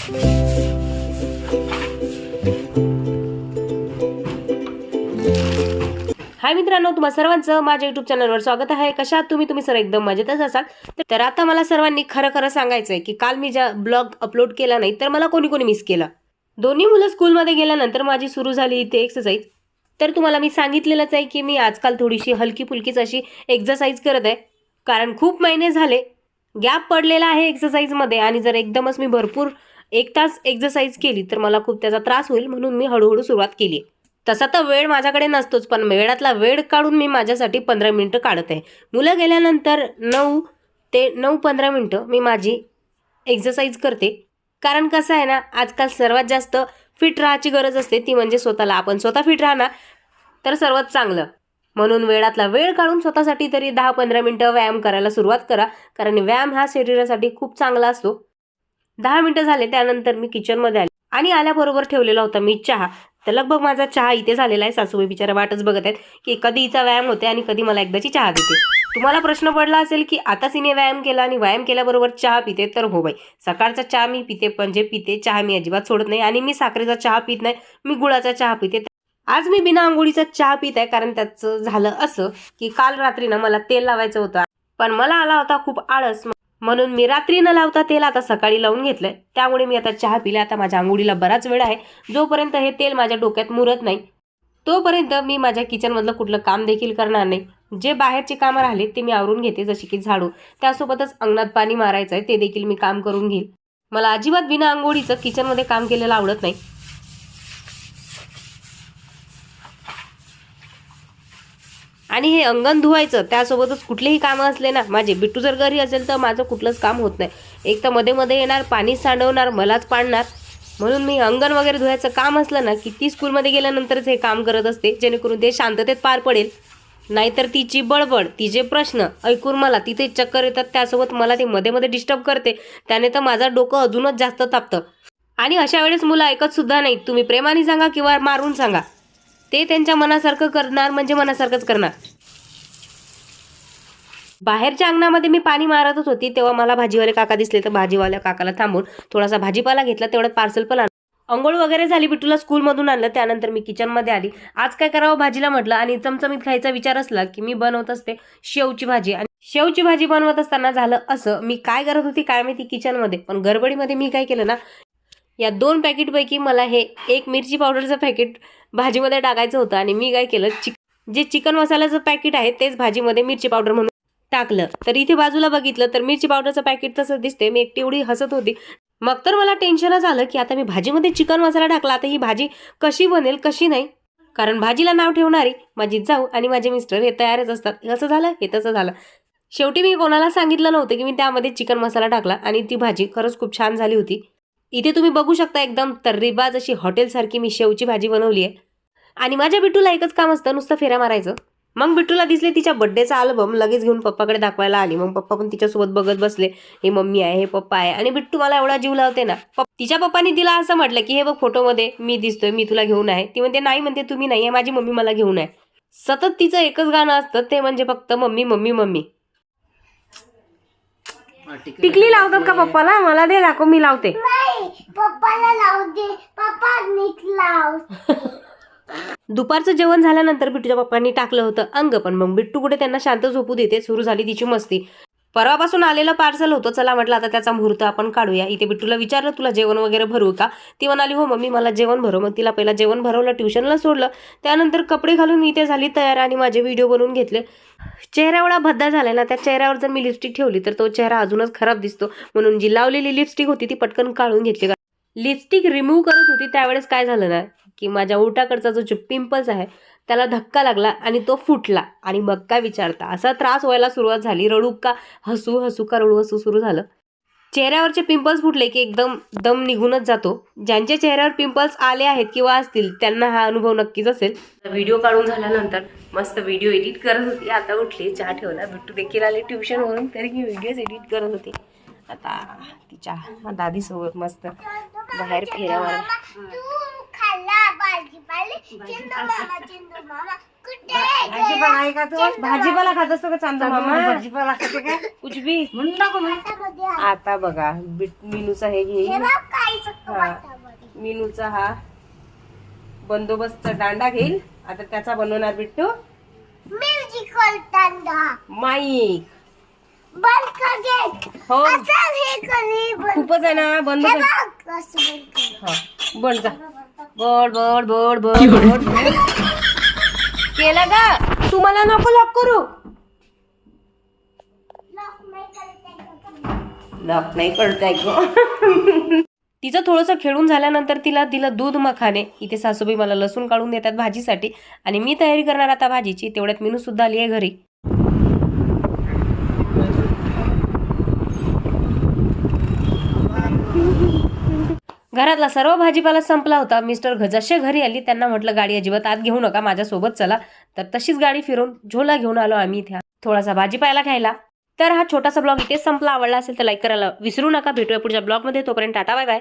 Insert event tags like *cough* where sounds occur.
हाय मित्रांनो तुम्हा सर्वांचं माझ्या युट्यूब चॅनलवर स्वागत आहे. कशा तुम्ही? तुम्ही सर एकदम मजेतच असाल. तर- तर आता मला सर्वांनी खरं खरं सांगायचं आहे की काल मी ज्या ब्लॉग अपलोड केला नाही तर मला कोणी कोणी मिस केला. दोन्ही मुलं स्कूलमध्ये गेल्यानंतर माझी सुरू झाली इथे एक्सरसाइज तर तुम्हाला मी सांगितलेलंच आहे की मी आजकाल थोडीशी हलकी फुलकीच अशी एक्सरसाइज करत आहे. कारण खूप महिने झाले गॅप पडलेला आहे एक्सरसाइजमध्ये आणि जर एकदमच मी भरपूर एक तास एक्झरसाईज केली तर मला खूप त्याचा त्रास होईल म्हणून मी हळूहळू सुरुवात केली. तसा तर वेळ माझ्याकडे नसतोच पण वेळातला वेळ काढून मी माझ्यासाठी पंधरा मिनटं काढत. आहे मुलं गेल्यानंतर नऊ ते नऊ पंधरा मिनटं मी माझी एक्झरसाईज करते. कारण कसं आहे ना आजकाल सर्वात जास्त फिट राहायची गरज असते ती म्हणजे स्वतःला. आपण स्वतः फिट राहणार तर सर्वात चांगलं. म्हणून वेळातला वेळ काढून स्वतःसाठी तरी दहा पंधरा मिनटं व्यायाम करायला सुरुवात करा. कारण व्यायाम हा शरीरासाठी खूप चांगला असतो. दहा मिनटं झाले त्यानंतर मी किचनमध्ये आले. आणि आल्याबरोबर ठेवलेला होता मी चहा. तर लगभग माझा चहा इथे झालेला आहे सासूबाई बिचारा वाटच बघत आहेत की कधी हिचा व्यायाम होते आणि कधी मला एकदाची चहा देते. तुम्हाला प्रश्न पडला असेल की आताच हिने व्यायाम केला आणि व्यायाम केल्याबरोबर चहा पिते तर हो बाई. सकाळचा चहा मी पिते पण जे पिते चहा मी अजिबात सोडत नाही आणि मी साखरेचा चहा पित नाही मी गुळाचा चहा पिते. आज मी बिना आंघोळीचा चहा पित आहे कारण त्याचं झालं असं की काल रात्री ना मला तेल लावायचं होतं. पण मला आला होता खूप आळस. म्हणून मी रात्री न लावता तेल आता सकाळी लावून घेतलंय. त्यामुळे मी आता चहा पिला. आता माझ्या आंघोळीला बराच वेळ आहे. जोपर्यंत हे तेल माझ्या डोक्यात मुरत नाही तोपर्यंत मी माझ्या किचनमधलं कुठलं काम देखील करणार नाही. जे बाहेरचे कामं राहिले ते मी आवरून घेते जसे की झाडू. त्यासोबतच अंगणात पाणी मारायचं आहे ते देखील मी काम करून घेईल. मला अजिबात बिना आंघोळीचं किचनमध्ये काम केलेलं आवडत नाही. आणि हे अंगण धुवायचं त्यासोबतच कुठलेही कामं असले ना माझे बिट्टू जर घरी असेल तर माझं कुठलंच काम होत नाही. एक तर मध्ये मध्ये येणार पाणी सांडवणार मलाच पाडणार. म्हणून मी अंगण वगैरे धुवायचं काम असलं ना की ती स्कूलमध्ये गेल्यानंतरच हे काम करत असते जेणेकरून ते शांततेत पार पडेल. नाहीतर तिची बडबड तिचे प्रश्न ऐकून मला तिथे चक्कर येतात त्यासोबत मला ते मध्ये मध्ये डिस्टर्ब करते. त्याने तर माझं डोकं अजूनच जास्त तापतं. आणि अशा वेळेस मुलं ऐकत सुद्धा नाहीत. तुम्ही प्रेमाने सांगा किंवा मारून सांगा. ते त्यांच्या मनासारखं करणार म्हणजे मनासारखंच करणार. बाहेरच्या अंगणामध्ये मी पाणी मारतच होती तेव्हा मला भाजीवाले काका दिसले तर भाजीवाल्या काकाला थांबून थोडासा भाजीपाला घेतला तेवढ्यात पार्सल पण आणलं. अंघोळ वगैरे झाली बिटूला स्कूलमधून आणलं त्यानंतर मी किचनमध्ये आली. आज काय करावं भाजीला म्हटलं आणि चमचमीत खायचा विचार असला की मी बनवत असते शेवची भाजी. आणि शेवची भाजी बनवत असताना झालं असं मी काय करत होती काय माहिती किचनमध्ये पण गडबडीमध्ये मी काय केलं ना या दोन पॅकेटपैकी मला हे एक मिरची पावडरचं पॅकेट भाजीमध्ये टाकायचं होतं आणि मी काय केलं चिक जे चिकन मसाल्याचं पॅकेट आहे तेच भाजीमध्ये मिरची पावडर म्हणून टाकलं. तर इथे बाजूला बघितलं तर मिरची पावडरचं पॅकेट तसं दिसते मी एकटी एवढी हसत होती. मग तर मला टेन्शनच आलं की आता मी भाजीमध्ये चिकन मसाला टाकला आता ही भाजी कशी बनेल कशी नाही? कारण भाजीला नाव ठेवणारी माझी जाऊ आणि माझे मिस्टर हे तयारच असतात. असं झालं हे तसं झालं. शेवटी मी कोणाला सांगितलं नव्हतं की मी त्यामध्ये चिकन मसाला टाकला आणि ती भाजी खरंच खूप छान झाली होती. इथे तुम्ही बघू शकता एकदम तर्रीबाज अशी हॉटेलसारखी मी शेवची भाजी बनवली आहे आणि माझ्या बिट्टूला एकच काम असतं नुसतं फेऱ्या मारायचं. मग बिट्टूला दिसले तिच्या बड्डेचा अल्बम लगेच घेऊन पप्पाकडे दाखवायला आली. मग पप्पा पण तिच्यासोबत बघत बसले. हे मम्मी आहे हे पप्पा आहे. आणि बिट्टू मला एवढा जीव लावते ना. तिच्या पप्पानी तिला असं म्हटलं की हे बघ फोटोमध्ये मी दिसतोय मी तुला घेऊन आहे. ती म्हणते नाही म्हणते तुम्ही नाही आहे माझी मम्मी मला घेऊन आहे. सतत तिचं एकच गाणं असतं ते म्हणजे फक्त मम्मी मम्मी मम्मी. टिकली लावतात का पप्पाला? मला दे दाखव मी लावते. नाही पप्पाला लावू दे. पप्पा नीट लाव. *laughs* दुपारचं जेवण झाल्यानंतर बिट्टूच्या पप्पांनी टाकलं होतं अंग पण मग बिट्टू कुठे त्यांना शांत झोपू देते सुरू झाली तिची मस्ती. परवापासून आलेलं पार्सल होतं. चला म्हटलं आता त्याचा मुहूर्त आपण काढूया. इथे बिट्टूला विचारलं तुला जेवण वगैरे भरू का? ती म्हणाली हो मम्मी मला जेवण भरव. मग तिला पहिला जेवण भरवलं ट्युशनला सोडलं. त्यानंतर कपडे घालून इथे झाली तयार आणि माझे व्हिडिओ बनवून घेतले. चेहरा एवढा भद्दा झालाय ना त्या चेहऱ्यावर जर मी लिपस्टिक ठेवली तर तो चेहरा अजूनच खराब दिसतो. म्हणून जी लावलेली लिपस्टिक होती ती पटकन काढून घेतली. लिपस्टिक रिमूव्ह करत होती त्यावेळेस काय झालं ना की माझ्या उलटाकडचा जो पिंपल्स आहे त्याला धक्का लागला आणि तो फुटला. आणि मग काय विचारता? असा त्रास व्हायला सुरुवात झाली. रडू का? हसू हसू का? रडू हसू सुरू झालं. चेहऱ्यावरचे पिंपल्स फुटले की एकदम दम निघूनच जातो. ज्यांच्या चेहऱ्यावर पिंपल्स आले आहेत किंवा असतील त्यांना हा अनुभव नक्कीच असेल. व्हिडिओ काढून झाल्यानंतर मस्त व्हिडिओ एडिट करत होती. आता उठली चहा ठेवला. बिट्टू देखील आले ट्युशनवरून तरी मी व्हिडिओज एडिट करत होते. आता तिच्या दादीसोबत मस्त बाहेर फेऱ्या भाजीपाले चंदू मामा चंदू मामा कुठे भाजीपाला आहे का तू? भाजीपाला खात असतो का चांदा मामा? भाजीपाला खाते काय कुछ भी म्हणून नको. आता बघा बीट मिनूचा हे घे. हे हा. वाटामध्ये. मिनूचा हा बंदोबस्तचा दांडा घेईल. आता त्याचा बनवणार बिट्टू. म्युझिकल तांडा माईक. बंद कर गेट हो. असं हे करी बंद खूपच आहे ना बंद हे हा बंद जा. बोड बोड बोड बोड बोड केलं का तुम्हाला नको लॉक करू. लॉक नाही करता लॉक नाही कळतंय ग. तिचं थोडंसं खेळून झाल्यानंतर तिला दिलं दूध मखाने. इथे सासूबाई मला लसूण काढून देतात भाजीसाठी. आणि मी तयारी करणार आता भाजीची. तेवढ्यात मिनू सुद्धा आली आहे घरी. घरातला सर्व भाजीपाला संपला होता. मिस्टर घ- जसे घरी आली. त्यांना म्हटलं गाडी अजिबात आत घेऊ नका. माझ्यासोबत चला. तर तशीच गाडी फिरून झोला घेऊन आलो आम्ही इथे. थोडासा भाजीपाला घ्यायला तर हा छोटासा ब्लॉग इथेच संपला. आवडला असेल तर लाईक करायला विसरू नका. भेटूया पुढच्या ब्लॉगमध्ये. तोपर्यंत टाटा बाय बाय